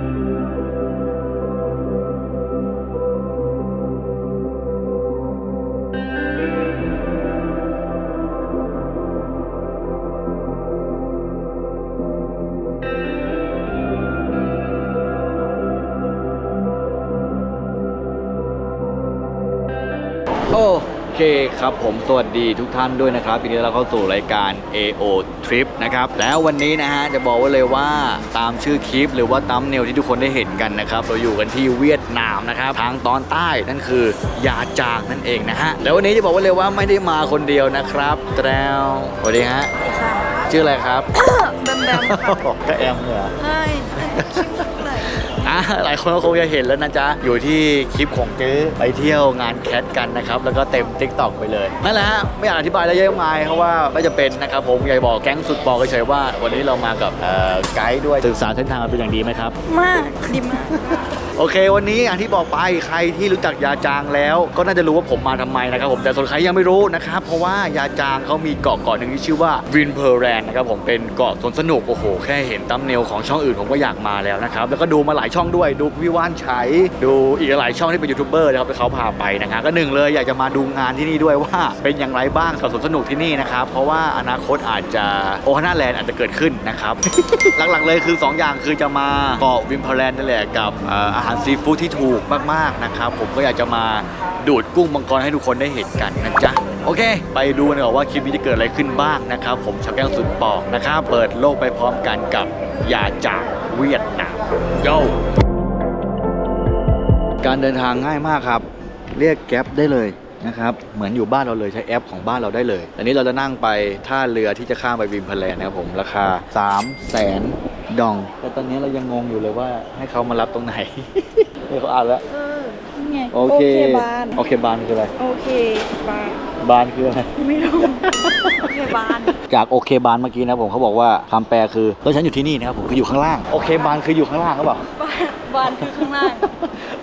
Thank you. คครับผมสวัสดีทุกท่านด้วยนะครับทีนี้เราเข้าสู่รายการ AO Trip นะครับแล้ววันนี้นะฮะจะบอกไว้เลยว่าตามชื่อคลิป หรือว่าตามเนวที่ทุกคนได้เห็นกันนะครับเราอยู่กันที่เวียดนามนะครับทางตอนใต้นั่นคือยาจางนั่นเองนะฮะแล้ววันนี้จะบอกไว้เลยว่าไม่ได้มาคนเดียวนะครับแตรวสวัสดีฮะค่ะชื่ออะไรครับแบมแบมค่ะก็แอมเหรอเฮ้ยคิดะ หลายคนก็คงจะเห็นแล้วนะจ๊ะ อยู่ที่คลิปของเจ๊ไปเที่ยวงานแคทกันนะครับ แล้วก็เต็ม t ิ k t o k ไปเลย นั่นแหละฮะ ไม่อยากอธิบายอะไรเยอะมากเพราะว่าไม่จะเป็นนะครับผมอยากบอกแก๊งสุดบอกเฉยๆว่า วันนี้เรามากับไกด์ด้วยศึกษาเส้นทางเป็นอย่างดีไหมครับ มากดีมาก โอเค วันนี้อย่างที่บอกไปใครที่รู้จักยาจางแล้ว ก็น่าจะรู้ว่าผมมาทำไมนะครับผมแต่ส่วนใครยังไม่รู้นะครับเพราะว่ายาจางเขามีเกาะเกาะหนึ่งที่ชื่อว่าวินเพอร์แรนนะครับผมเป็นเกาะสวนสนุกโอ้โหแค่เห็นตั้มเนลของช่องอื่นผมก็อยากมาแล้วนะครับแล้วก็ดูมาหลายช่องด้วยดูพี่ว่านชัยดูอีกหลายช่องที่เป็นยูทูบเบอร์นะครับที่เขาพาไปนะฮะก็หนึ่งเลยอยากจะมาดูงานที่นี่ด้วยว่าเป็นอย่างไรบ้างกับสวนสนุกที่นี่นะครับเพราะว่าอนาคตอาจจะโอฮาน่าแลนด์อาจจะเกิดขึ้นนะครับหลักๆเลยคือ 2 อย่างคือจะมาเกาะวิมเพอร์แลนด์นั่นแหละกับอออาหารซีฟู้ดที่ถูกมากๆนะครับ ผมก็อยากจะมาดูดกุ้งมังกรให้ทุกคนได้เห็นกันนะจ๊ะ โอเค ไปดูกันดีกว่าว่าคลิปนี้จะเกิดอะไรขึ้นบ้างนะครับ ผมชาวแก้วสุดปอกนะครับ เปิดโลกไปพร้อมกันกับยาจากเวียดนามโยการเดินทางง่ายมากครับ เรียกแก๊ปได้เลยนะครับเหมือนอยู่บ้านเราเลยใช้แอปของบ้านเราได้เลย อันนี้เราจะนั่งไปท่าเรือที่จะข้ามไปวิมพแลนนะครับผมราคา 3 0 0แสน ดอง แต่ตอนนี้เรายังงงอยู่เลยว่าให้เขามารับตรงไหน นี่เขาอ่านแล้ว เออนี่ไงโอเค บาน โอเคบานคืออะไร โอเคบาน บานคืออะไร ไม่รู้ โอเคบาน จากโอเคบานเมื่อกี้นะผมเขาบอกว่าคำแปลคือแล้วฉันอยู่ที่นี่นะครับผมคืออยู่ข้างล่าง โอเคบานคืออยู่ข้างล่างเขาบอก บานบานคือข้างล่าง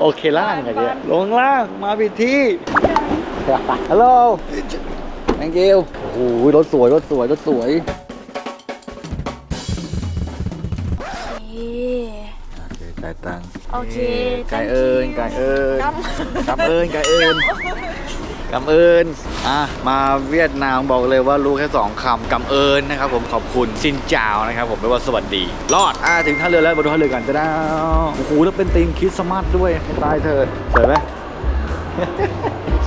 โอเคล่างไงเนี่ยบานลงข้างล่างมาผิดที่ ฮัลโหล thank you โอ้โหรถสวยรถสวยรถสวย จ่ายตังค์โอเค ไก่เอิญไก่เอิญกำกำเอิญไก่เอิญกำเอิญอะมาเวียดนามบอกเลยว่ารู้แค่สองคำกำเอิญนะครับผมขอบคุณซินจาวนะครับผมแปลว่าสวัสดี รอดอะถึงท่าเรือแล้วมาดูท่าเรือกันจะได้โอ้โหแล้วเป็นธีมคริสต์มาสด้วยให้ตายเธอะสวยไหม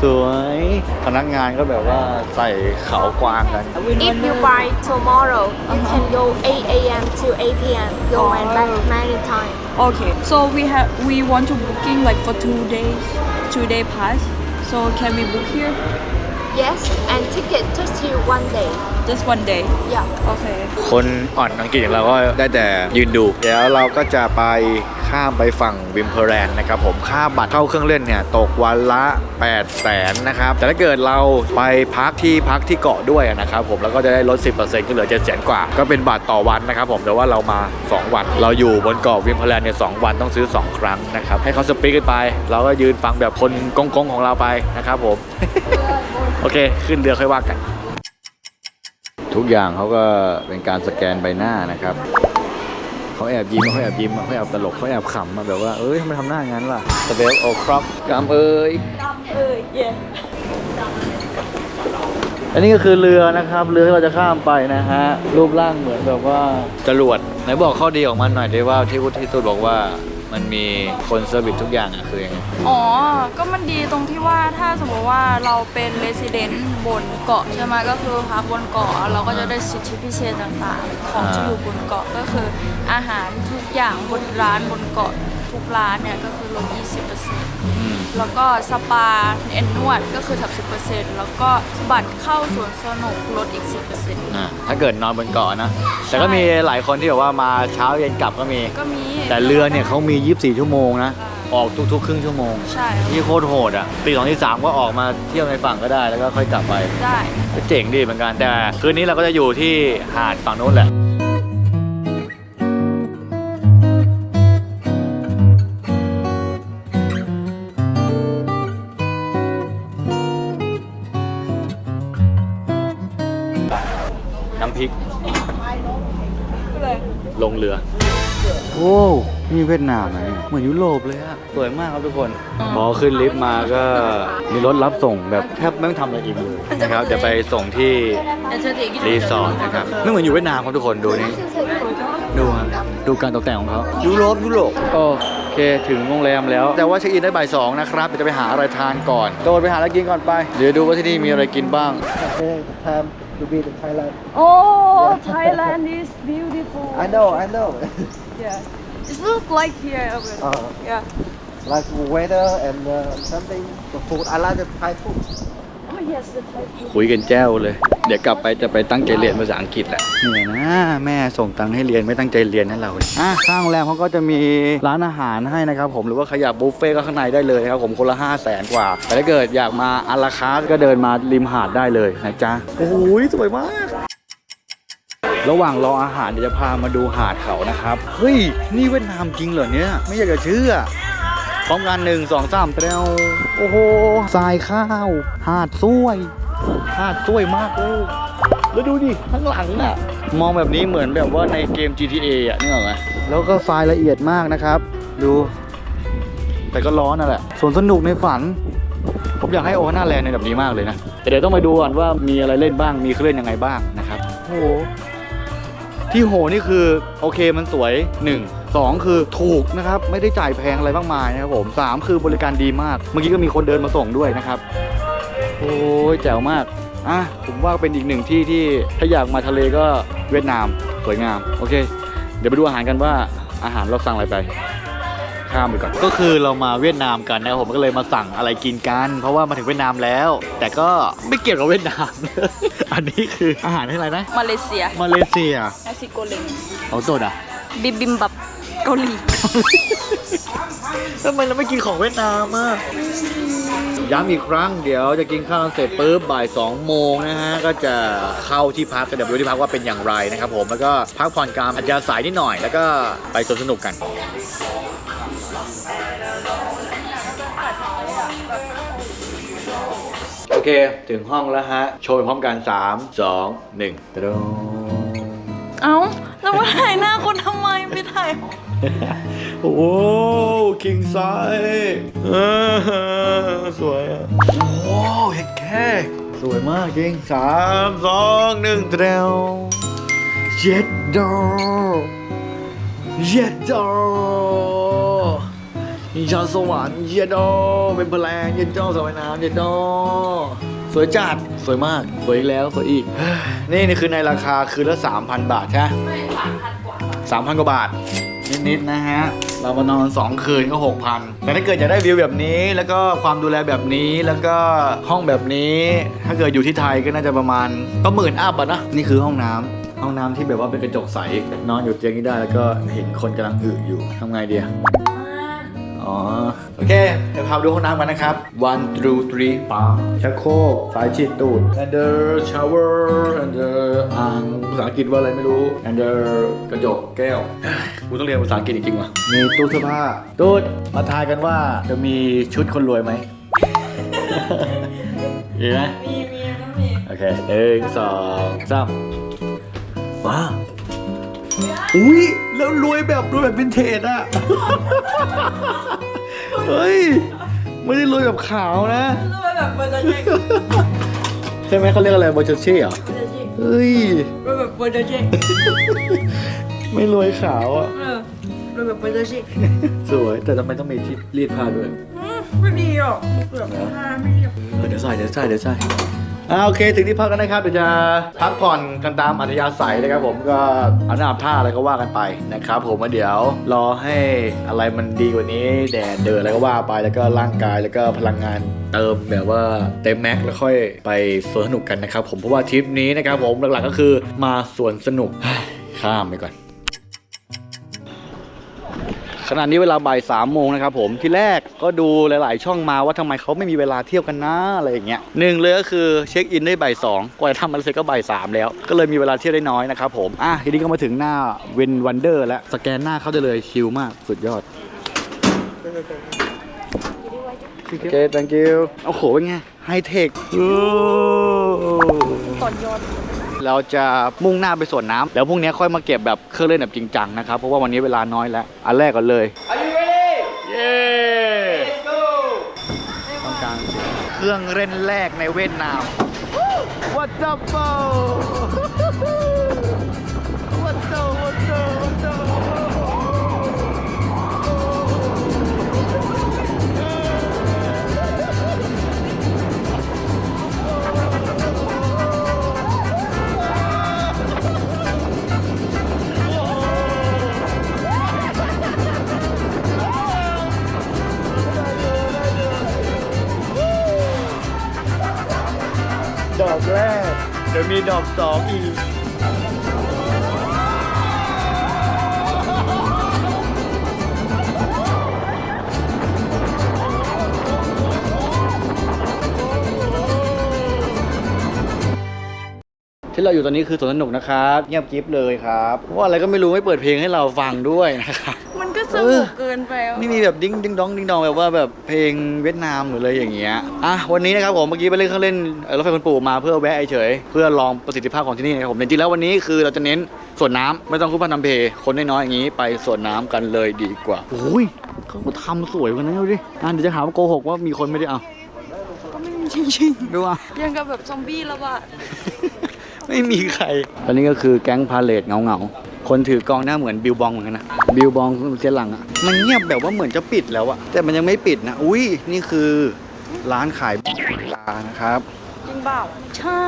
สวยพนักงานก็แบบว่าใส่เขากวางกัน If you buy tomorrow, you can go 8 a.m. to 8 p.m. Go and back many times. Okay so we have we want to booking like for two days two day pass so can we book here Yes, and ticket just here one day. just one day Yeah. okay คนอ่อนอังกฤษอย่างเราก็ได้แต่ยืนดู เดี๋ยวเราก็จะไป ข้ามไปฝั่งวิมเพอร์แลนด์นะครับผมค่าบัตรเข้าเครื่องเล่นเนี่ยตกวันละ 8 0 0แสนนะครับแต่ถ้าเกิดเราไปพักที่พักที่เกาะด้วยนะครับผมแล้วก็จะได้ลด 10%ก็เหลือ7 0 0 0 0กว่า ก็เป็นบาทต่อวันนะครับผมแต่ว่าเรามา 2 วัน เราอยู่บนเกาะวิมเพอร์แลนด์เนี่ยสวันต้องซื้อ 2 ครั้งนะครับให้เขาสปีกกันไป เราก็ยืนฟังแบบคนกงๆของเราไปนะครับผมโอเค ขึ้นเรือค่อยว่ากัน ทุกอย่างเขาก็เป็นการสแกนใบหน้านะครับ เขาแอบยิ้มเขาแอบยิ้มเขาแอบตลกเขาแอบขำมาแบบว่าเอ้ยทำไมทำหน้างั้นล่ะสเปลโอครอกกามเอ้ยเออ yeah อันนี้ก็คือเรือนะครับ เรือที่เราจะข้ามไปนะฮะ รูปร่างเหมือนแบบว่าจรวดไหนบอกข้อดีของมันหน่อยได้ว่าที่วุฒิตูดบอกว่า มันมีคนเซอร์วิสทุกอย่างอะคือยังไงอ๋อ ก็มันดีตรงที่ว่าถ้าสมมติว่าเราเป็นเรส i เดนต์บนเกาะใช่ไหมก็คือพักบนเกาะเราก็จะได้สิทธิพิเศษต่างๆ ของที่อยู่บนเกาะก็คืออาหารทุกอย่างบนร้านบนเกาะ ทุกร้านเนี่ยก็คือลด 20%อืมแล้วก็สปาเอ็นนวดก็คือ 30%แล้วก็บัตรเข้าสวนสนุกลดอีก 10%อะถ้าเกิดนอนบนเกาะนะ แต่ก็มีหลายคนที่แบบว่ามาเช้าเย็นกลับก็มี ก็มี แต่เรือเนี่ยเขามี 24 ชั่วโมงนะ ออกทุกๆ ครึ่งชั่วโมง ใช่ครับที่โคตรโหดอะตีสองตีสามก็ออกมาเที่ยวในฝั่งก็ได้แล้วก็ค่อยกลับไป ได้ ก็เจ๋งดีเหมือนกันแต่คืนนี้เราก็จะอยู่ที่หาดฝั่งนู้นแหละ ลงเรือโอ้นี่เวียดนามนะเนี่ยเหมือนยุโรปเลยอะสวยมากครับทุกคนพอขึ้นลิฟต์มาก็มีรถรับส่งแบบแทบไม่ต้องทำอะไรอีกเลยนะครับเดี๋ยวไปส่งที่รีสอร์ทนะครับไม่เหมือนอยู่เวียดนามครับทุกคนดูนี่ดูฮะดูการตกแต่งของเขายุโรปยุโรปโอเคถึงโรงแรมแล้ว แต่ว่าเช็คอินได้บ่ายสองนะครับเดี๋ยวจะไปหาอะไรทานก่อนโดดไปหาอะไรกินก่อนไปเดี๋ยวดูว่าที่นี่มีอะไรกินบ้าง time to be in Thailand. Oh Thailand is beautiful I know, I know. yeah it looks like here uh, yeah like weather and uh, something. The food. I like the Thai food. คุยกันแจ้วเลย เดี๋ยวกลับไปจะไปตั้งใจเรียนภาษาอังกฤษแหละเหนื่อยนะแม่ส่งตังค์ให้เรียนไม่ตั้งใจเรียนนั่นเราอะข้างโรงแรมเขาก็จะมีร้านอาหารให้นะครับผมหรือว่าขยับบุฟเฟ่ก็ข้างในได้เลยครับผมคนละ5 0 0แสนกว่า แต่ถ้าเกิดอยากมาอาราคาร์ทก็เดินมาริมหาดได้เลยนะจ๊ะโอ้โหสวยมาก ระหว่างรออาหารเดี๋ยวจะพามาดูหาดเขานะครับเฮ้ยนี่เวียดนามจริงเหรอเนี่ยไม่อยากจะเชื่อ ร้อมกันหนึ่งสองสามเตวโอ้โหทรายข้าว หาดสวยหาดสวยมากเลยแล้วดูดิข้างหลังน่ะ มองแบบนี้เหมือนแบบว่าในเกม GTA อะนึกออกไหมแล้วก็ทรายละเอียดมากนะครับ ดู แต่ก็ร้อนนั่นแหละสวนสนุกในฝัน ผมอยากให้โอฮาน่าแลนด์ในแบบนี้มากเลยนะแต่เดี๋ยวต้องไปดูก่อนว่ามีอะไรเล่นบ้างมีเครื่องเล่นยังไงบ้างนะครับโอ้โหที่โหนี่คือโอเคมันสวย1 2 คือถูกนะครับ ไม่ได้จ่ายแพงอะไรมากมายนะครับผม 3 คือบริการดีมาก เมื่อกี้ก็มีคนเดินมาส่งด้วยนะครับ โอ้ยแจ๋วมากอะผมว่าเป็นอีกหนึ่งที่ที่ถ้าอยากมาทะเลก็เวียดนามสวยงามโอเค เดี๋ยวไปดูอาหารกันว่าอาหารเราสั่งอะไรไปข้ามไปก่อนก็คือเรามาเวียดนามกันนะครับผมก็เลยมาสั่งอะไรกินกัน เพราะว่ามาถึงเวียดนามแล้ว แต่ก็ไม่เกี่ยวกับเวียดนาม อันนี้คืออาหารที่อะไรนะมาเลเซียมาเลเซียนาซิโกเลงเอาโซดอะบิบิมบับ เกาหลีทำไมเราไม่กินของเวียดนามอะย้ำอีกครั้งเดี๋ยวจะกินข้าวเสร็จปุ๊บบ่าย2โมงนะฮะก็จะเข้าที่พักก็เดี๋ยวไปดูที่พักว่าเป็นอย่างไรนะครับผมแล้วก็พักผ่อนกลางอัจยาสายนิดหน่อย แล้วก็ไปสวนสนุกกันโอเค ถึงห้องแล้วฮะ โชว์ไปพร้อมกัน 3 2 1ตะดงเอ้า แล้วมาถ่ายหน้าคนทำไมไม่ถ่าย โอ้คิงไซสวยอะโอ้เฮ็ดแค่สวยมากจริงสามสองหนึ่งเดวเย็ดดอเย็ดดอยานสวรรค์เย็ดดอเป็นพลังเย็ดดอสวยน้ำเย็ดดอสวยจัด สวยมาก สวยอีกแล้ว สวยอีก นี่นี่คือในราคาคืนละ 3,000 บาทใช่ไหมไม่สามพันกว่าสามพันกว่าบาท นิดๆนะฮะ เรามานอน 2 คืนก็ 6,000 แต่ถ้าเกิดอยากได้วิวแบบนี้ แล้วก็ความดูแลแบบนี้แล้วก็ห้องแบบนี้ ถ้าเกิดอยู่ที่ไทยก็น่าจะประมาณก็หมื่นอัพอะนะนี่คือห้องน้ำห้องน้ำที่แบบว่าเป็นกระจกใสนอนอยู่เตียงนี้ได้แล้วก็เห็นคนกำลังอึอยู่ทำไงดีอะอ๋อโอเคเดี๋ยว พาไปดูห้องน้ำกันนะครับ one two three ปั๊มชักโครกสายฉีดตูด and the shower and the อ่างภาษาอังกฤษว่าอะไรไม่รู้ and the กระจกแก้วกูต้องเรียนภาษาอังกฤษจริงๆว่ะมีตู้เสื้อผ้าตู้มาทายกันว่าจะมีชุดคนรวยไหมมีไหมมีมีต้องมีโอเคหนึ่งสองสามว้าวอุ้ยแล้วรวยแบบรวยแบบวินเทจอะเฮ้ย ไม่ได้รวยแบบขาวนะรวยแบบเบอร์เจอร์เจกใช่ไหมเขาเรียกอะไรบอชเช่เหรอเฮ้ยรวยแบบเบอร์เจอร์เจกไม่รวยขาวอะ เออรวยแบบเบอร์เจอร์เจกสวยแต่ทำไมต้องมีที่รีดผ้าด้วยไม่ดีหรอกแบบผ้าไม่เรียบเออเดี๋ยวใส่เดี๋ยวใส่เดี๋ยวใส่ อ่าโอเคถึงที่พักแล้วนะครับเดี๋ยวจะพักผ่อนกันตามอัธยาศัยนะครับผมก็เอาหน้าอาบท่าอะไรก็ว่ากันไปนะครับผมมาเดี๋ยวรอให้อะไรมันดีกว่านี้แดดเดินอะไรก็ว่าไปแล้วก็ร่างกายแล้วก็พลังงานเติมแบบว่าเต็มแม็กซ์แล้วค่อยไปสวนสนุกกันนะครับผมเพราะว่าทริปนี้นะครับผมหลักๆก็คือมาสวนสนุกข้ามไปก่อน ขณะนี้เวลาบ่ายสามโมงนะครับผมที่แรกก็ดูหลาย ๆ ช่องมาว่าทำไมเขาไม่มีเวลาเที่ยวกันนะอะไรอย่างเงี้ยหนึ่งเลยก็คือเช็คอินได้บ่ายสองกว่าจะทำมันเสร็จก็บ่ายสามแล้ว ก็เลยมีเวลาเที่ยวได้น้อยนะครับผมอะทีนี้ก็มาถึงหน้าเวนวันเดอร์แล้วสแกนหน้าเขาได้เลยชิลมากสุดยอดโอเค thank you โอ้โหเป็นไงไฮเทคต่อนยอด เราจะมุ่งหน้าไปสวนน้ำแล้วพรุ่งนี้ค่อยมาเก็บแบบเครื่องเล่นแบบจริงจังนะครับ เพราะว่าวันนี้เวลาน้อยแล้ว อันแรกก่อนเลย Are you ready เย้ Let's go ต้องการเสียงเครื่องเล่นแรกในเวียดนาม What's up bro What's up What's up What's up อกแรก เดี๋ยวมีดอกสองอีก ที่เราอยู่ตอนนี้คือสวนสนุกนะครับ เงียบกริฟเลยครับเพราะว่าอะไรก็ไม่รู้ไม่เปิดเพลงให้เราฟังด้วยนะครับ สเองอบเกินไปอะไม่มีแบบดิ้งดิ้งดองดิ้งดองแบบว่าแบบเพลงเวียดนามหรืออะไรอย่างเงี้ยอะวันนี้นะครับผมเมื่อกี้ไปเล่นเครื่องเล่นเอ่อรถไฟคนปู่มาเพื่อแวะเฉยๆเพื่อลองประสิทธิภาพของที่นี่นะครับผมแต่จริงๆแล้ววันนี้คือเราจะเน้นสวนน้ำไม่ต้องคุ้พันทำเพลคนน้อยๆอย่างนี้ไปสวนน้ำกันเลยดีกว่าโอ้ยเขาก็ทำสวยกันนะดูดิอะเดี๋ยวจะหาว่าโกหกว่ามีคนไม่ได้เอาก็ไม่มีจริงดูอะ ๆยังกับแบบซอมบี้ระบาดไม่มีใคร ตอนนี้ก็คือแก๊งพาเลทเงาเงาๆ คนถือกองหน้าเหมือนบิลบองเหมือนกันนะบิลบองเสียหลังอะมันเงียบแบบว่าเหมือนจะปิดแล้วอะแต่มันยังไม่ปิดนะอุ้ยนี่คือร้านขายลานะครับ จริงเปล่าใช่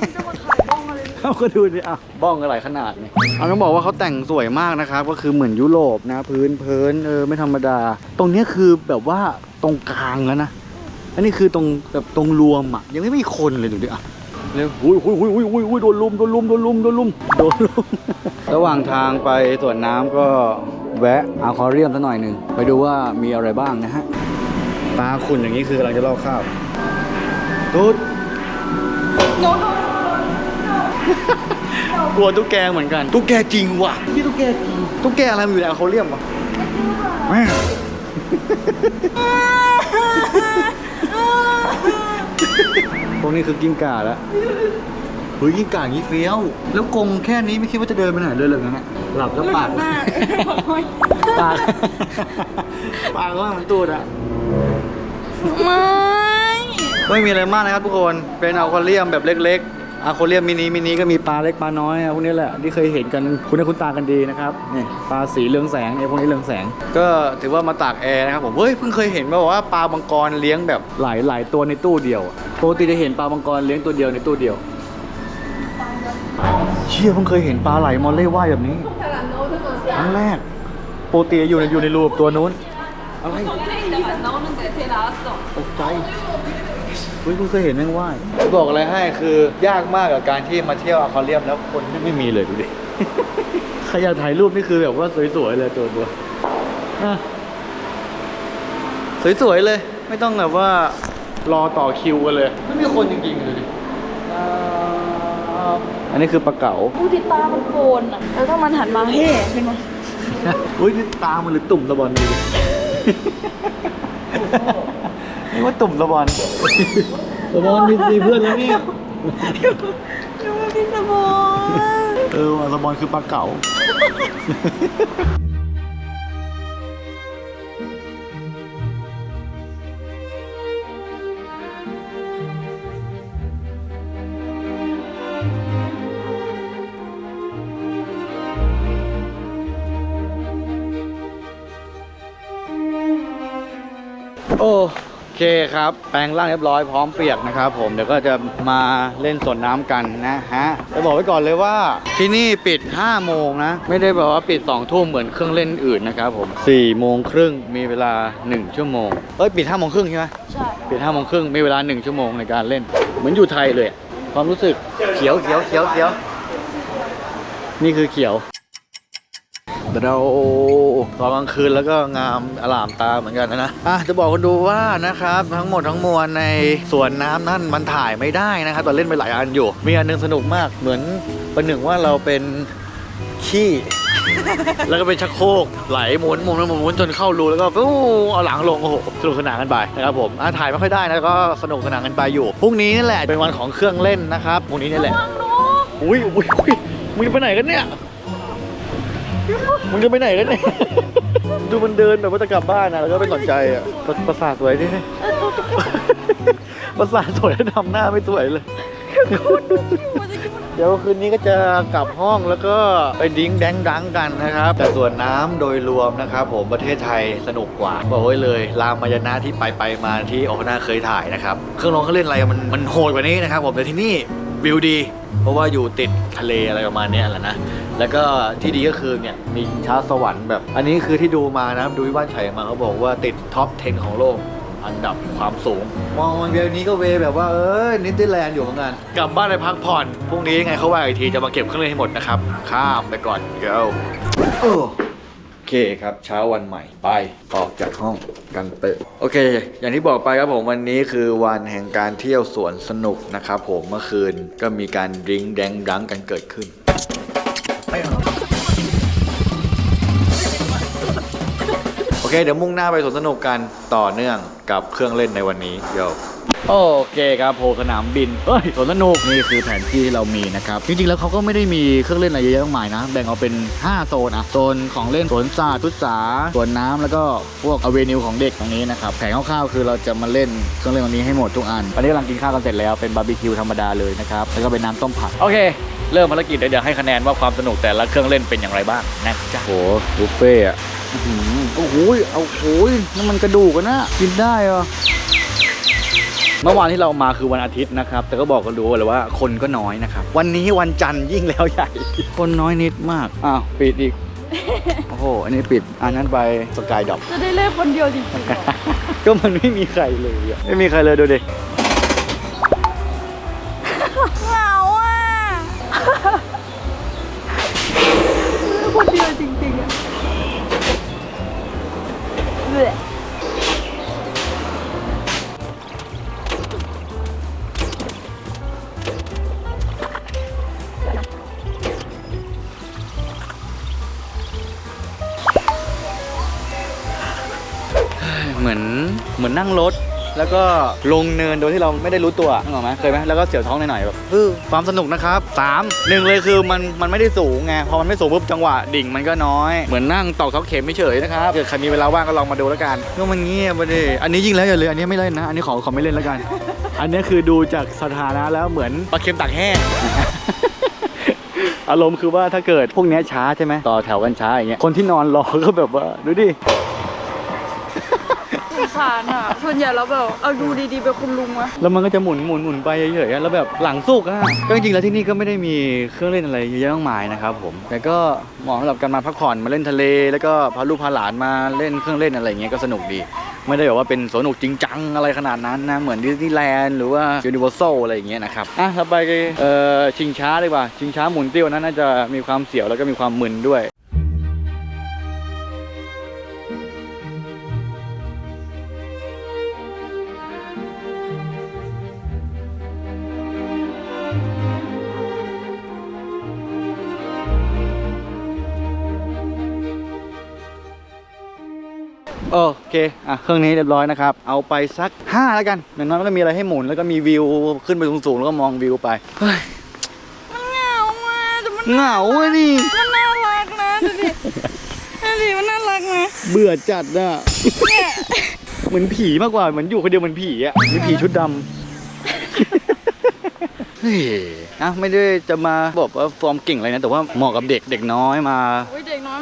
มันจะมาขายบ้องอะไรเอาก็ดูดิอะบ้องอะไรขนาดเนี่ยเอาต้องบอกว่าเขาแต่งสวยมากนะครับ ก็คือเหมือนยุโรปนะ พื้นเพลินเออไม่ธรรมดา ตรงเนี้ยคือแบบว่าตรงกลางแล้วนะอันนี้คือตรงแบบตรงรวมอะยังไม่มีคนเลยดูดิอะ เร็วอุ้ยอุ้ยอุ้ยอุ้ยอุ้ยอุ้ยโดนลุมโดนลุมโดนลุมโดนลุมโดนลุม ระหว่างทางไปสวนน้ำก็แวะอาควาเรียมสักหน่อยหนึ่งไปดูว่ามีอะไรบ้างนะฮะปลาขุ่นอย่างนี้คือกำลังจะลอกข้าวตุ๊ดโน้ตกลัวตุ๊กแกเหมือนกัน ตุ๊กแกจริงว่ะนี่ตุ๊กแกจริงตุ๊กแกอะไรมันอยู่ในอะคาเรียมวะแม่ วกนี้คือกิ้งก่าแล้วเฮ้ยกิ้งก่าอย่างนี้เฟี้ยว แล้วกรงแค่นี้ไม่คิดว่าจะเดินไปไหนเลยเหรองั้นอะหลับแล้วปากหน้าปากปากว่ามันตูดอะไม่ไม่มีอะไรมากนะครับทุกคนเป็นอะควาเรียมแบบเล็กๆ อะคเรียมมินิมินิก็มีปลาเล็กปลาน้อยอะพวกนี้แหละที่เคยเห็นกันคุณหน้าคุณตากันดีนะครับนี่ปลาสีเหลืองแสงไอ้พวกนี้เหลืองแสง ก็ถือว่ามาตากแอร์นะครับผมเฮ้ยเพิ่งเคยเห็นมาบอกว่าปลาบังกรเลี้ยงแบบหลายหลายตัวในตู้เดียวปกติจะเห็นปลาบังกรเลี้ยงตัวเดียวในตู้เดียวเชี่ยเพิ่งเคยเห็นปลาไหลมอลเล่ว่ายแบบนี้ครั้งแรกโปกติอยู่ในอยู่ในรูปตัวนู้นอะไรตกใจ ฮ้ยเพิ่งเคยเห็นแม่งว่ายบอกอะไรให้คือยากมากกับการที่มาเที่ยวอควาเรียมแล้วคนไม่ไม่มีเลยดูดิ ใครอยากถ่ายรูปนี่คือแบบว่าสวยๆเลยตัวตัวอะสวยๆเลย ไม่ต้องแบบว่ารอต่อคิวกันเลย ไม่มีคนจริงๆเลยดิอันนี้คือปลาเก๋าดูดิตามันโกนอะแล้วถ้ามันหันมาเฮ่ขึ้นมาอุ้ยนี่ตามันหรือตุ่มตะบอลนี่ นี่ว่าตุ่มตะบอลตะบอลมีมีเพื่อนแล้วเนี่ยดูว่าพี่สมองเออว่ะตะบอลคือปลาเก๋าโอ เคครับ แปลงร่างเรียบร้อยพร้อมเปียกนะครับผม เดี๋ยวก็จะมาเล่นสวนน้ำกันนะฮะจะบอกไว้ก่อนเลยว่าที่นี่ปิด 5 โมงนะ ไม่ได้แบบว่าปิด 2 ทุ่มเหมือนเครื่องเล่นอื่นนะครับผม4โมงครึ่งมีเวลา 1 ชั่วโมง เอ้ยปิด5โมงครึ่งใช่ไหมใช่ ปิด5โมงครึ่งมีเวลา 1 ชั่วโมงในการเล่น เหมือนอยู่ไทยเลยอะความรู้สึกเขียวเขียวเขียวเขียวนี่คือเขียว เราตอนกลางคืนแล้วก็งามอลามตาเหมือนกันนะนะอะจะบอกคนดูว่านะครับทั้งหมดทั้งมวลในสวนน้ำนั่นมันถ่ายไม่ได้นะครับตอนเล่นไปหลายอันอยู่ มีอันหนึงสนุกมากเหมือนประหนึ่งว่าเราเป็นขี้แล้วก็เป็นชักโครกไหลหมุนหมุนหมุนหมุนจนเข้ารูแล้วก็ฟู้เอาหลังลงโอ้โหสนุกสนานกันไปนะครับผมอะถ่ายไม่ค่อยได้นะก็สนุกสนานกันไปอยู่พรุ่งนี้นี่แหละเป็นวันของเครื่องเล่นนะครับพรุ่งนี้นี่แหละวางนกอุ้ยอุ้ยอุ้ยมึงจะไปไหนกันเนี่ย มึงจะไปไหนกันเนี่ย ดูมันเดินแบบว่าจะกลับบ้านนะแล้วก็ไม่สนใจอะประประสาทสวยดิ ประสาทสวยทำหน้าไม่สวยเลย เดี๋ยวคืนนี้ก็จะกลับห้องแล้วก็ไปดิ้งแดงดังกันนะครับ แต่ส่วนน้ำโดยรวมนะครับ ผมประเทศไทยสนุกกว่าบอกไว้เลยรามายณะที่ไปไปมาที่โอฮาน่าเคยถ่ายนะครับ เครื่องร้องเครื่องเล่นอะไรมันมันโหดกว่านี้นะครับผมแต่ที่นี่ วิวดี เพราะว่าอยู่ติดทะเลอะไรประมาณเนี้ยแหละนะ แล้วก็ที่ดีก็คือเนี่ยมีช้าสวรรค์แบบ อันนี้คือที่ดูมานะดูวิว่านไฉมาเขาบอกว่าติดท็อป 10 ของโลก อันดับความสูง มองเวลนี้ก็เวแบบว่าเออนิติแลนด์อยู่เหมือนกัน กลับบ้านไปพักผ่อนพรุ่งนี้ยังไงเขาว่าอีกทีจะมาเก็บเครื่องเล่นให้หมดนะครับข้ามไปก่อนเดี๋ยวโอ เคครับ เช้าวันใหม่ไปออกจากห้องกันเตะโอเค อย่างที่บอกไปครับผมวันนี้คือวันแห่งการเที่ยวสวนสนุกนะครับผมเมื่อคืนก็มีการดริงแดงรั้งกันเกิดขึ้น เค เดี๋ยวมุ่งหน้าไปสวนสนุกกันต่อเนื่องกับเครื่องเล่นในวันนี้โยโอเคครับโพสนามบินเฮ้ยสวนสนุกนี่คือแผนที่ที่เรามีนะครับจริงๆแล้วเขาก็ไม่ได้มีเครื่องเล่นอะไรเยอะแยะมากมายนะ แบ่งออกเป็น 5 โซนอะโซนของเล่นสวนสาดพุทธาสวนน้ำแล้วก็พวกอเวนิวของเด็กตรงนี้นะครับแผนคร่าวๆคือเราจะมาเล่นเครื่องเล่นตรงนี้ให้หมดทุกอันตอนนี้กำลังกินข้าวกันเสร็จแล้วเป็นบาร์บีคิวธรรมดาเลยนะครับแล้วก็เป็นน้ำต้มผักโอเคเริ่มภารกิจเดี๋ยวเดี๋ยวให้คะแนนว่าความสนุกแต่ละเครื่องเล่นเป็นอย่างไรบ้างนะจ๊ะโหบุฟเฟ่อะอื้อหือ โอ้โหยเอาโอ้ยนั่นมันกระดูกอะนะกินได้เหรอเมื่อวานที่เรามาคือวันอาทิตย์นะครับ แต่ก็บอกกันดูเลยว่าคนก็น้อยนะครับ วันนี้วันจันทร์ยิ่งแล้วใหญ่ คนน้อยนิดมาก อ้าวปิดอีก โอ้โห อันนี้ปิด อันนั้นไปสกายดอก จะได้เล่นคนเดียวจริงๆเหรอก็มันไม่มีใครเลยอะไม่มีใครเลยดูดิ นนั่งรถแล้วก็ลงเนินโดยที่เราไม่ได้รู้ตัวนึกออกไหมเคยไหมแล้วก็เสียวท้องหน่อยๆแบบฮึความสนุกนะครับสามหนึ่งเลยคือมันมันไม่ได้สูงไงพอมันไม่สูงปุ๊บจังหวะดิ่งมันก็น้อยเหมือนนั่งตอกเสาเข็มไม่เฉยนะครับเกิดใครมีเวลาว่างก็ลองมาดูแล้วกันก็มันเงียบไปดิอันนี้ยิ่งแล้วอย่าเลยอันนี้ไม่เล่นนะ อันนี้ขอขอไม่เล่นแล้วกัน อันนี้คือดูจากสถานะแล้วเหมือนปลาเค็มตากแห้งอารมณ์คือว่าถ้าเกิดพวกเนี้ยช้าใช่ไหมต่อแถวกันช้าอย่างเงี้ยคนที่นอนรอก็แบบว่าดูดิ สารอะส่วนใหญ่เราแบบเอาดูดีๆเป็นคุณลุงวะแล้วมันก็จะหมุนหมุนหมุนไปเฉยๆอะแล้วแบบหลังสุกอะก็จริงๆแล้วที่นี่ก็ไม่ได้มีเครื่องเล่นอะไรเยอะแยะมากมายนะครับผมแต่ก็เหมาะสำหรับการมาพักผ่อนมาเล่นทะเล แล้วก็พาลูกพาหลานมาเล่นเครื่องเล่นอะไรอย่างเงี้ยก็สนุกดี ไม่ได้แบบว่าเป็นสนสนุกจริงจังอะไรขนาดนั้นนะเหมือนดิสนีย์แลนด์หรือว่ายูนิเวอร์แซลอะไรอย่างเงี้ยนะครับอะเราไปเอ่อชิงช้าดีกว่าชิงช้าหมุนติ้วนั้นน่าจะมีความเสียวแล้วก็มีความมึนด้วย โอเค อะ เครื่องนี้เรียบร้อยนะครับ เอาไปสัก 5 แล้วกัน อย่างน้อยมันก็มีอะไรให้หมุน แล้วก็มีวิวขึ้นไปสูงๆ แล้วก็มองวิวไป เฮ้ย มันเหงาอะแต่มันเหงาอะนี่ มันน่ารักนะดูดิดูดิมันน่ารักนะเบื่อจัดอะเหมือนผีมากกว่า เหมือนอยู่คนเดียวเหมือนผีอะมีผีชุดดำเฮ้ยนะไม่ได้จะมาบอกว่าฟอร์มเก่งอะไรนะ แต่ว่าเหมาะกับเด็กเด็กน้อยมาอุ้ยเด็กน้อย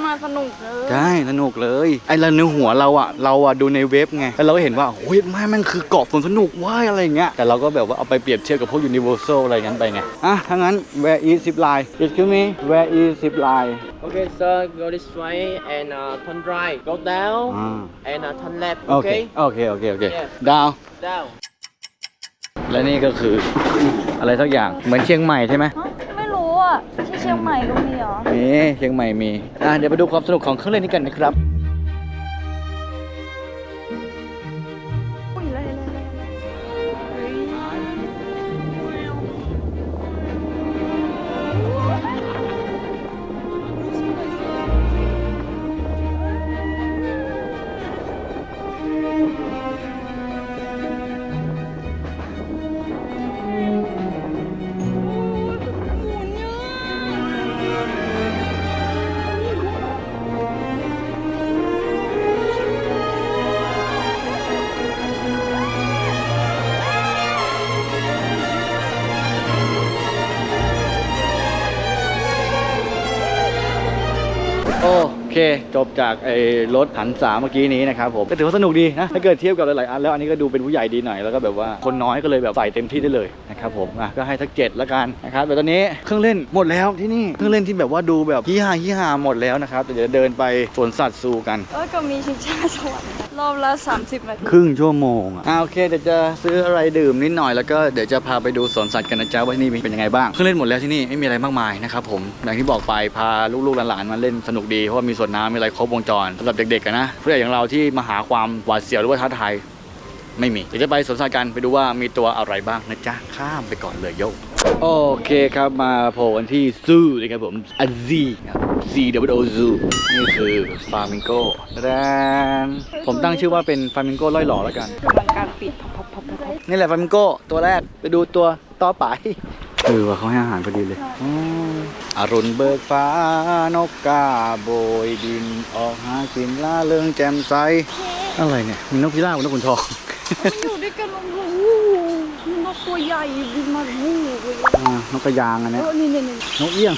มาสนุกเลยใช่สนุกเลยไอ้เราในหัวเราอะเราอะดูในเว็บไงแล้วเราก็เห็นว่าโอ้ยแม่แม่งคือเกาะสวนสนุกว้ายอะไรอย่างเงี้ยแต่เราก็แบบว่าเอาไปเปรียบเทียบกับพวก Universal อะไรงั้นไปไงอะถ้างั้น where is zip line excuse me where is zip line Okay, sir, go this way and uh, turn right. Go down อ่า and uh, turn left. โอเค Okay. โอเคโอเคโอเค Yeah. ดาว Down. และนี่ก็คืออะไรสักอย่างเหมือนเชียงใหม่ใช่ไหมฮะไม่รู้ อะที่เชียงใหม่ก็มีเหรอ มีเชียงใหม่มีอะเดี๋ยวไปดูความสนุกของเครื่องเล่นนี้กันนะครับ จบจากไอ้รถหันสามเมื่อกี้นี้นะครับผมก็ถือว่าสนุกดีนะถ้าเกิดเทียบกับหลายๆอันแล้วอันนี้ก็ดูเป็นผู้ใหญ่ดีหน่อยแล้วก็แบบว่าคนน้อยก็เลยแบบใส่เต็มที่ได้เลยนะครับผมอะก็ให้ทักเจ็ดละกันนะครับแต่ตอนนี้เครื่องเล่นหมดแล้วที่นี่เครื่องเล่นที่แบบว่าดูแบบฮิฮาฮิฮาหมดแล้วนะครับแต่เดี๋ยวเดินไปสวนสัตว์ซูกัน เออก็มีชิงช้าสวรรค์ รอบละ 30นาทีครึ่งชั่วโมงอะอ่าโอเคเดี๋ยวจะซื้ออะไรดื่มนิดหน่อยแล้วก็เดี๋ยวจะพาไปดูสวนสัตว์กันนะจ๊ะว่าที่นี่เป็นยังไงบ้างเครื่องเล่นหมดแล้วที่นี่ไม่มีอะไรมากมายนะครับผมอย่างที่บอกไปพาลูกๆหลานๆมาเล่นสนุกดีเพราะว่ามีสวนน้ำมีอะไรครบวงจรสำหรับเด็กๆกันนะผู้ใหญ่อย่างเราที่มาหาความหวาดเสียวหรือว่าท้าทายไม่มีเดี๋ยวจะไปสวนสัตว์กันไปดูว่ามีตัวอะไรบ้างนะจ๊ะข้ามไปก่อนเลยโย โอเคครับมาโผล่กันที่ซูนะครับผมอันซีครับ C W O Zoo นี่คือฟามิงโกแดนผมตั้งชื่อว่าเป็นฟามิงโกล่อยหล่อแล้วกันกำลังการปิดพับพับพับพับนี่แหละฟามิงโกตัวแรกไปดูตัวต่อไปเออว่าเขาให้อาหารพอดีเลยอืมอรุณเบิกฟ้านกกาโบยบินออกหากินล่าเริงแจ่มใสอะไรเนี่ยมีนกพิราบกับนกขุนทองอยู่ด้วยกันมันโอ้โหมีนก ตัวใหญ่บินมาโอ้โหเลยอ่านกกระยางอันเอเนี้ยอนี่นี่นี่นกเอี้ยง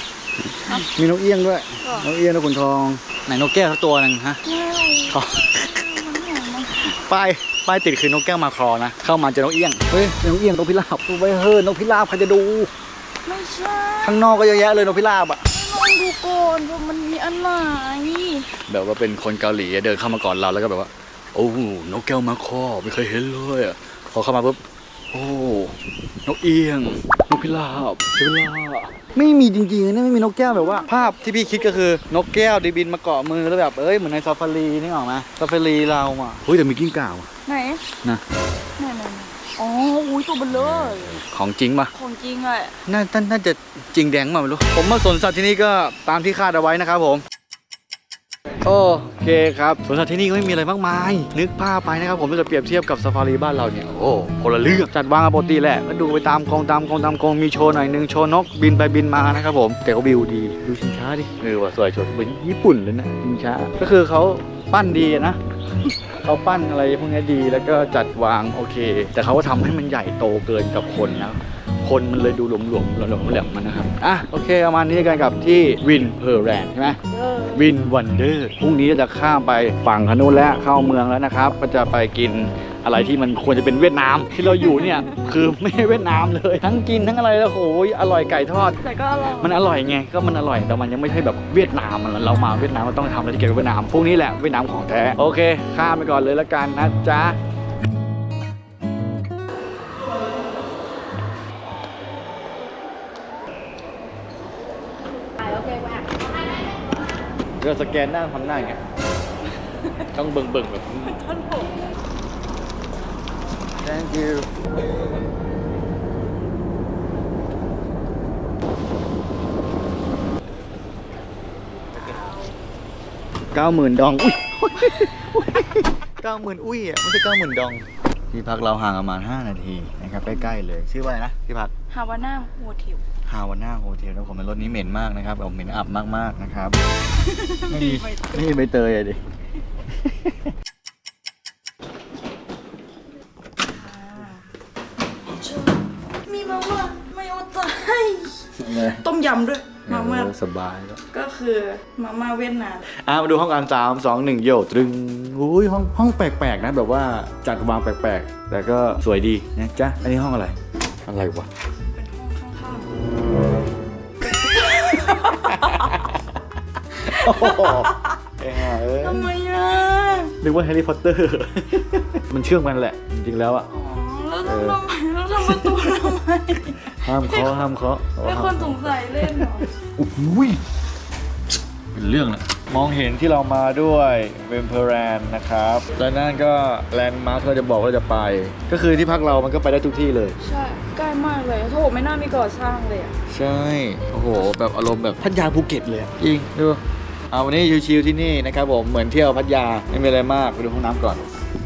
มีนกเอี้ยงด้วยอะนกเอี้ยงนกขุนทอง ไหนนกแก้วสักตัวหนึ่งฮะ แก้วเขาป้ายป้ายติดคือนกแก้วมาครอนะ เข้ามาเจอนกเอี้ยง เฮ้ยนกเอี้ยงนกพิราบดูไปเฮ้ยนกพิราบใครจะดู ไม่ใช่ข้างนอกก็เยอะแยะเลยนกพิราบอะลองดูก่อนว่ามันมีอันไหนแบบว่าเป็นคนเกาหลีเดินเข้ามาก่อนเราแล้วก็แบบว่า โอ้นกแก้วมาคอไม่เคยเห็นเลยอะพอเข้ามาปุ๊บ โอ้นกเอี้ยงนกพิราบเชเวล่าไม่มีจริงๆนะไม่มีนกแก้วแบบว่า ภาพที่พี่คิดก็คือนกแก้วไดีบินมาเกาะมือแล้วแบบเอ้ยเหมือนในซาฟารีนี่ออกไหมซาฟารีเราอะเฮ้ยแต่มีกิ้งก่าว่ะไหนนะไหนไหนไหนอ๋ออุ้ยตัวเบลเลอร์ของจริงปะของจริงอะน่าน่าน่าจะจริงแดงมาไม่รู้ผมมาสวนสัตว์ที่นี่ก็ตามที่คาดเอาไว้นะครับผม โอเคครับสวนสัตว์ที่นี่ก็ไม่มีอะไรมากมาย นึกภาพไปนะครับ ผมถ้าเกิดเปรียบเทียบกับซาฟารีบ้านเราเนี่ย โอ้คนละเรื่องจัดวางปกติแหละก็ดูไปตามกองตามกองตามกองมีโชว์หน่อยหนึงโชว์นกบินไปบินมานะครับผม แต่ก็วิวดีดูชิงช้าดิเออว่าสวยชดเหมือนญี่ปุ่นเลยนะชิงช้า ก็คือเขาปั้นดีนะเขาปั้นอะไรพวกนี้ดีแล้วก็จัดวางโอเค แต่เขาก็ทำให้มันใหญ่โตเกินกับคนนะ คนมันเลยดูหลวมๆหลวมๆแหลมๆมันนะครับ อะ โอเคประมาณนี้กันกับที่วินเพอร์แรนใช่ไหมเออวินวันเดอร์พรุ่งนี้จะข้ามไปฝั่งขนุนแล้วเข้าเมืองแล้วนะครับ ก็จะไปกินอะไรที่มันควรจะเป็นเวียดนามที่เราอยู่เนี่ยคือไม่ใช่เวียดนามเลย ทั้งกินทั้งอะไรแล้วโอ้ยอร่อยไก่ทอดแต่ก็อร่อยมันอร่อยไงก็มันอร่อยแต่มันยังไม่ใช่แบบเวียดนามมันเรามาเวียดนามเราต้องทำอะไรที่เกี่ยวกับเวียดนามพวกนี้แหละเวียดนามของแท้โอเคข้ามไปก่อนเลยละกันนะจ๊ะ เราสแกนหน้าทำหน้าอย่างเงี้ยต้องเบิ่งเบิ่งๆแบบ thank you เก้าหมื่นดอง อุ้ยเก้าหมื่นอุ้ยอะไม่ใช่เก้าหมื่นดอง ที่พักเราห่างประมาณ 5 นาทีนะครับใกล้ๆเลย ชื่อว่าอะไรนะที่พักฮาวาน่าโฮเทล ฮาวาน่าโฮเทลนะผมเป็นรถนี้เหม็นมากนะครับเอาเหม็นอับมากๆนะครับ ไม่มีไม่มีใบเตยอะดิมีมาม่าไม่เอาตายต้มยำด้วยมาม่าเออสบายแล้วก็คือมาม่าเวียดนามอะมาดูห้องการสามสองหนึ่งโยตรึงอุ้ยห้องห้องแปลกๆนะแบบว่าจัดวางแปลกๆ แต่ก็สวยดีนะจ๊ะอันนี้ห้องอะไร อะไรวะ โอ้โหเอ้ยเอ้ยๆทำไมอะนึกว่าแฮร์รี่พอตเตอร์ มันเชื่อมกันแหละ จริงๆแล้วอะอ๋อแล้วทำไมแล้วทำประตูทำไมห้ามเคาะห้ามเคาะเป็นคนสงสัยเล่นเหรอโอ้โหยเป็นเรื่องแหละมองเห็นที่เรามาด้วยเวมเพอร์แรนนะครับ แล้วนั่นก็แลนด์มาร์คเราจะบอกว่าจะไป ก็คือที่พักเรามันก็ไปได้ทุกที่เลย ใช่ ใกล้มากเลยโถไม่น่ามีก่อสร้างเลยอะใช่ โอ้โห แบบอารมณ์แบบพัทยาภูเก็ตเลยอะจริงดูเอาวันนี้ชิวๆที่นี่นะครับผม เหมือนเที่ยวพัทยาไม่มีอะไรมาก ไปดูห้องน้ำก่อน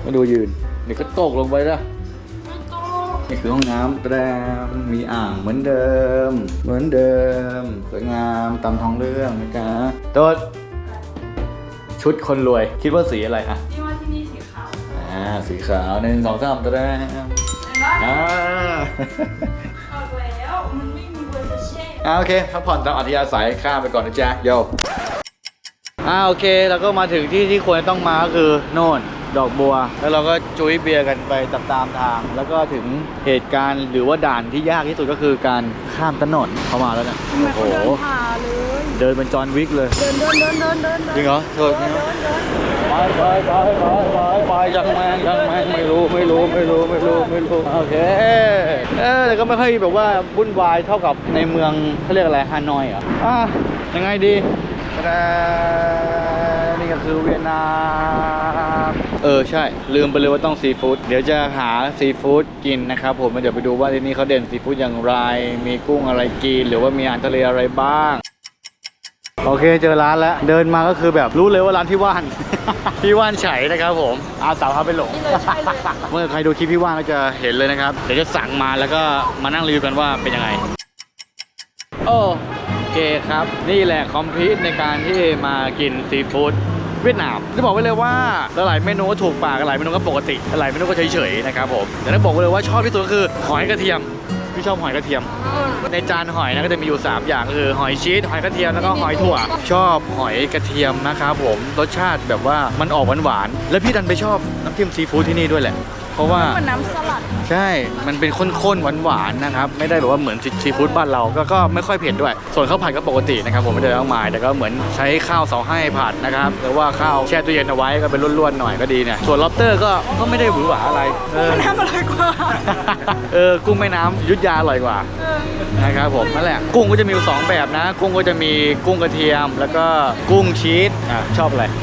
มาดูยืน เดี๋ยวก็ตกลงไปละไม่โตนี่คือห้องน้ำแตรมมีอ่างเหมือนเดิม เหมือนเดิม สวยงามตามท้องเรื่องนะคะโดดชุดคนรวย คิดว่าสีอะไรอะที่ว่าที่นี่สีขาว อ่า สีขาวหนึ่งสองสามแตรมเห็นปะ อ่าบอกแล้วมันไม่มีเวอร์ซเช่อ่าโอเคพักผ่อนตามอัธยาศัยข้ามไปก่อนนะจ๊ะโยอ่าโอเคเราก็มาถึงที่ที่ควรจะต้องมาก็คือโน่นดอกบัว แล้วเราก็จุ้ยเบียร์กันไปตามตามทาง แล้วก็ถึงเหตุการณ์หรือว่าด่านที่ยากที่สุดก็คือการข้ามถนนเข้ามาแล้วเนี่ยทำไมโอ้เขาโหเดินผ่าเลย เดินเป็นจอห์นวิกเลย เดินเดินเดินเดินเดินเดินจริงเหรอโทษจริงเหรอไปไปไปไปไปไปยังแมงยังแมงไม่รู้ไม่รู้ไม่รู้ไม่รู้ไม่รู้โอเคเออแต่ก็ไม่ค่อยแบบว่าวุ่นวายเท่ากับในเมืองเขาเรียกอะไรฮานอยเหรออะยังไงดีแต่นี่ก็คือเวียดนามเออใช่ ลืมไปเลยว่าต้องซีฟู้ดเดี๋ยวจะหาซีฟู้ดกินนะครับผมเดี๋ยวไปดูว่าที่นี่เขาเด่นซีฟู้ดอย่างไร มีกุ้งอะไรกิน หรือว่ามีอาหารทะเลอะไรบ้าง โอเคเจอร้านแล้วเดินมาก็คือแบบรู้เลยว่าร้านพี่ว่าน พี่ว่านไฉนะครับผมอาสาวพาไปหลงนี่เลยใช่เลย เมื่อใครดูคลิปพี่ว่านก็จะเห็นเลยนะครับเดี๋ยวจะสั่งมาแล้วก็มานั่งรีวิวกันว่าเป็นยังไง โอเคครับ นี่แหละคอมพิวในการที่มากินซีฟู้ดเวียดนามจะบอกไว้เลยว่าหลายๆเมนูก็ถูกปากหลายเมนูก็ปกติหลายเมนูก็เฉยๆนะครับผมแต่ต้องบอกไว้เลยว่าชอบที่สุดก็คือหอยกระเทียม พี่ชอบหอยกระเทียม ในจานหอยนะก็จะมีอยู่ 3 อย่างคือหอยชีสหอยกระเทียมแล้วก็หอยถั่ว ชอบหอยกระเทียมนะครับผมรสชาติแบบว่ามันออกหวานๆแล้วพี่ดันไปชอบน้ำจิ้มซีฟู้ดที่นี่ด้วยแหละ เพราะว่าเหมือนน้ำสลัดใช่ มันเป็นข้นๆหวานๆนะครับ ไม่ได้แบบว่าเหมือนซีฟู้ดบ้านเราก็ก็ไม่ค่อยเผ็ดด้วย ส่วนข้าวผัดก็ปกตินะครับผมไม่ได้มากมาย แต่ก็เหมือนใช้ข้าวเสาให้ผัดนะครับ หรือว่าข้าวแช่ตู้เย็นเอาไว้ก็เป็นร่วนๆหน่อยก็ดีเนี่ย ส่วนล็อบสเตอร์ก็ก็ไม่ได้หวือหวาอะไร เออน้ำอร่อยกว่า เออ กุ้งแม่น้ำยุทธยาอร่อยกว่าเออนะครับผมนั่นแหละ กุ้งก็จะมีอยู่สองแบบนะ กุ้งก็จะมีกุ้งกระเทียม แล้วก็กุ้งชีสอะชอบอะไรกุ้ง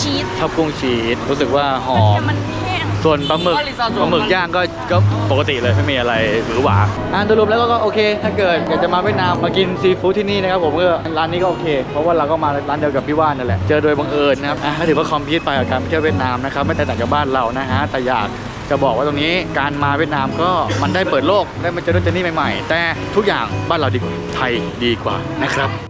ชีสชอบกุ้งชีสรู้สึกว่าหอม มันแห้ง ส่วนปลาหมึกปลาหมึกย่างก็ก็ปกติเลยไม่มีอะไรหรือหวาอ่าโดยรวมแล้วก็โอเค ถ้าเกิดอยากจะมาเวียดนามมากินซีฟู้ดที่นี่นะครับผมก็ร้านนี้ก็โอเค เพราะว่าเราก็มาร้านเดียวกับพี่ว่านนั่นแหละเจอโดยบังเอิญนะครับอะก็ถือว่าคอมพิวต์ไปกับการไปเที่ยวเวียดนามนะครับไม่แตกต่างจากบ้านเรานะฮะแต่อยากจะบอกว่าตรงนี้การมาเวียดนามก็มันได้เปิดโลกได้มาเจอนู่นเจอนี่ใหม่ๆ แต่ทุกอย่างบ้านเราดีกว่าไทยดีกว่านะครับ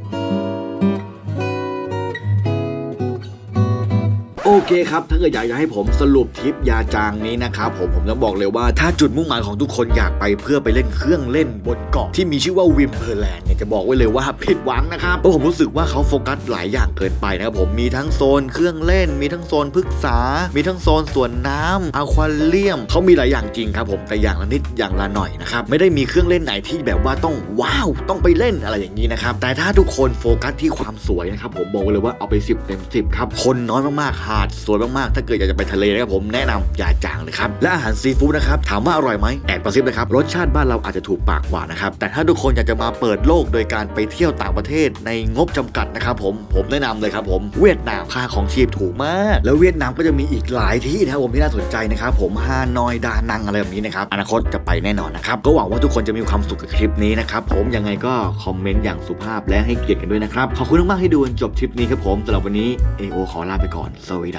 เคครับ ถ้าเกิดอยากจะให้ผมสรุปทริปยาจางนี้นะครับผมผมต้องบอกเลยว่าถ้าจุดมุ่งหมายของทุกคนอยากไปเพื่อไปเล่นเครื่องเล่นบนเกาะที่มีชื่อว่าวิมเพอร์แลนด์เนี่ยจะบอกไว้เลยว่าผิดหวังนะครับเพราะผมรู้สึกว่าเขาโฟกัสหลายอย่างเกินไปนะครับผมมีทั้งโซนเครื่องเล่น มีทั้งโซนพฤกษา มีทั้งโซนสวนน้ำอะควาเรียมเขามีหลายอย่างจริงครับผมแต่อย่างละนิดอย่างละหน่อยนะครับไม่ได้มีเครื่องเล่นไหนที่แบบว่าต้องว้าวต้องไปเล่นอะไรอย่างนี้นะครับแต่ถ้าทุกคนโฟกัสที่ความสวยนะครับผมบอกเลยว่าเอาไป 10เต็ม10ครับคนน้อยมากๆหาดสวยมากๆ ถ้าเกิดอยากจะไปทะเลนะครับผมแนะนำอย่าจางเลยครับ และอาหารซีฟู้ดนะครับถามว่าอร่อยไหมแอบกระซิบนะครับรสชาติบ้านเราอาจจะถูกปากกว่านะครับแต่ถ้าทุกคนอยากจะมาเปิดโลกโดยการไปเที่ยวต่างประเทศในงบจำกัดนะครับผมผมแนะนำเลยครับผมเวียดนามค่าของชีพถูกมาก แล้วเวียดนามก็จะมีอีกหลายที่นะครับผมที่น่าสนใจนะครับผมฮานอยดานังอะไรแบบนี้นะครับอนาคตจะไปแน่นอนนะครับก็หวังว่าทุกคนจะมีความสุขกับคลิปนี้นะครับผมยังไงก็คอมเมนต์อย่างสุภาพและให้เกียรติกันด้วยนะครับขอบคุณมากๆที่ดูจนจบทริปนี้ครับผมสำหรับวันนี้เอโอขอลาไปก่อนสวัสดี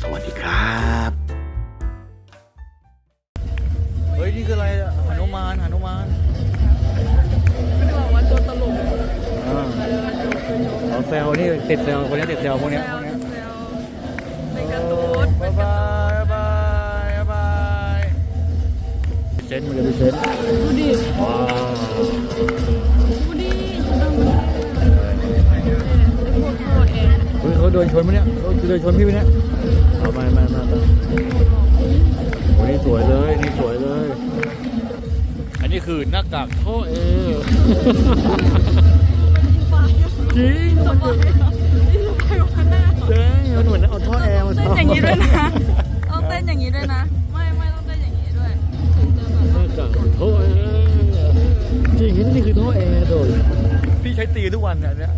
สวัสดีครับ เฮ้ย นี่คืออะไรหนุมานหนุมานบอกว่าตัวตลกเอาเซลนี่ติดเซลคนนี้ติดเซลพวกนี้แซพววกนี้แซวเป็นการ์ตูนบายบายบายบายเซนมันจะเป็นเซนดูดิว้าวดู โดนชนไหมเนี่ยเขาโดนชนพี่ไหมเนี่ยเอาไปมามามาโอ้นี่สวยเลยนี่สวยเลย อันนี้คือหน้ากากโทเอจริงสบายนี่สบายกว่าหน้าใช่มันเหมือนเอาท่อแอร์มาเต้นอย่างนี้ด้วยนะต้องเต้นอย่างนี้ด้วยนะ ไม่ไม่ต้องเต้นอย่างนี้ด้วยถึงจะแบบหน้ากากท่อแอร์จริงนี่คือท่อแอร์โดยพี่ใช้ตีทุกวันเนี่ย